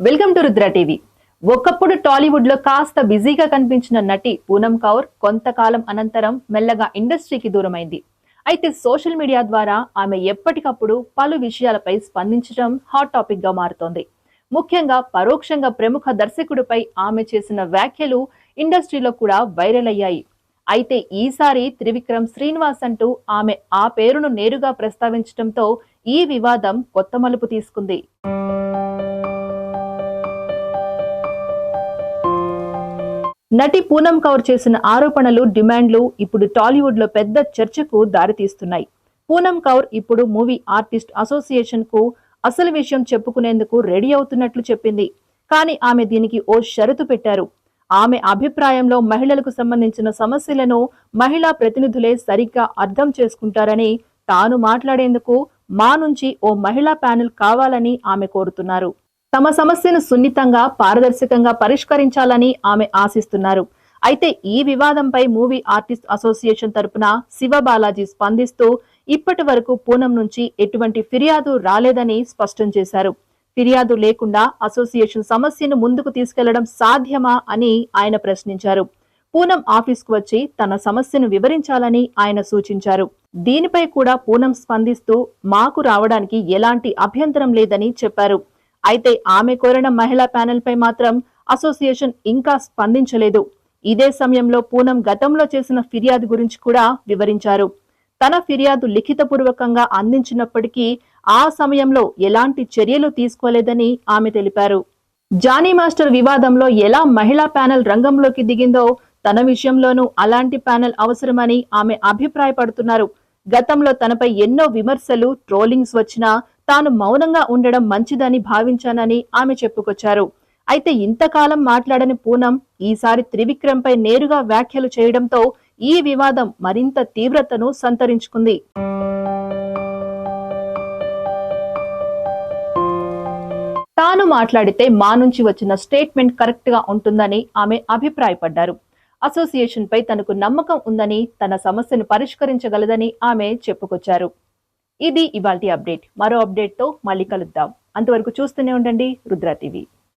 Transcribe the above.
Welcome to Rudra TV. ఒకప్పుడు టాలీవుడ్లో కాస్త బిజీగా కనిపించిన నటి పూనం కౌర్ కొంతకాలం అనంతరం మెల్లగా ఇండస్ట్రీకి దూరమైంది. అయితే సోషల్ మీడియా ద్వారా ఆమె ఎప్పటికప్పుడు పలు విషయాలపై స్పందించడం హాట్ టాపిక్గా మారుతోంది. ముఖ్యంగా పరోక్షంగా ప్రముఖ దర్శకుడిపై ఆమె చేసిన వ్యాఖ్యలు ఇండస్ట్రీలో కూడా వైరల్ అయ్యాయి. అయితే ఈసారి త్రివిక్రమ్ శ్రీనివాస్ అంటూ ఆమె ఆ పేరును నేరుగా ప్రస్తావించడంతో ఈ వివాదం కొత్త మలుపు తీసుకుంది. నటి పూనం కౌర్ చేసిన ఆరోపణలు డిమాండ్లు ఇప్పుడు టాలీవుడ్లో పెద్ద చర్చకు దారితీస్తున్నాయి. పూనం కౌర్ ఇప్పుడు మూవీ ఆర్టిస్ట్ అసోసియేషన్కు అసలు విషయం చెప్పుకునేందుకు రెడీ అవుతున్నట్లు చెప్పింది. కానీ ఆమె దీనికి ఓ షరతు పెట్టారు. ఆమె అభిప్రాయంలో మహిళలకు సంబంధించిన సమస్యలను మహిళా ప్రతినిధులే సరిగ్గా అర్థం చేసుకుంటారని తాను మాట్లాడేందుకు మా నుంచి ఓ మహిళా ప్యానెల్ కావాలని ఆమె కోరుతున్నారు. తమ సమస్యను సున్నితంగా పారదర్శకంగా పరిష్కరించాలని ఆమె ఆశిస్తున్నారు. అయితే ఈ వివాదంపై మూవీ ఆర్టిస్ట్ అసోసియేషన్ తరపున శివ బాలాజీ స్పందిస్తూ ఇప్పటి వరకు పూనం నుంచి ఎటువంటి ఫిర్యాదు రాలేదని స్పష్టం చేశారు. ఫిర్యాదు లేకుండా అసోసియేషన్ సమస్యను ముందుకు తీసుకెళ్ళడం సాధ్యమా అని ఆయన ప్రశ్నించారు. పూనం ఆఫీస్కు వచ్చి తన సమస్యను వివరించాలని ఆయన సూచించారు. దీనిపై కూడా పూనం స్పందిస్తూ మాకు రావడానికి ఎలాంటి అభ్యంతరం లేదని చెప్పారు. అయితే ఆమె కోరిన మహిళా ప్యానెల్పై మాత్రం అసోసియేషన్ ఇంకా స్పందించలేదు. ఇదే సమయంలో పూనం గతంలో చేసిన ఫిర్యాదు గురించి కూడా వివరించారు. తన ఫిర్యాదు లిఖితపూర్వకంగా అందించినప్పటికీ ఆ సమయంలో ఎలాంటి చర్యలు తీసుకోలేదని ఆమె తెలిపారు. జానీ మాస్టర్ వివాదంలో ఎలా మహిళా ప్యానెల్ రంగంలోకి దిగిందో తన విషయంలోనూ అలాంటి ప్యానెల్ అవసరమని ఆమె అభిప్రాయపడుతున్నారు. గతంలో తనపై ఎన్నో విమర్శలు ట్రోలింగ్స్ వచ్చినా తాను మౌనంగా ఉండడం మంచిదని భావించానని ఆమె చెప్పుకొచ్చారు. అయితే ఇంతకాలం మాట్లాడని పూనం ఈసారి త్రివిక్రమ్ పై నేరుగా వ్యాఖ్యలు చేయడంతో ఈ వివాదం మరింత తీవ్రతను సంతరించుకుంది. తాను మాట్లాడితే మా నుంచి వచ్చిన స్టేట్మెంట్ కరెక్ట్గా ఉంటుందని ఆమె అభిప్రాయపడ్డారు. అసోసియేషన్ పై తనకు నమ్మకం ఉందని తన సమస్యను పరిష్కరించగలదని ఆమె చెప్పుకొచ్చారు. ఇది ఇవాల్టి అప్డేట్. మరో అప్డేట్తో మళ్ళీ కలుద్దాం. అంతవరకు చూస్తూనే ఉండండి. రుద్రా టీవీ.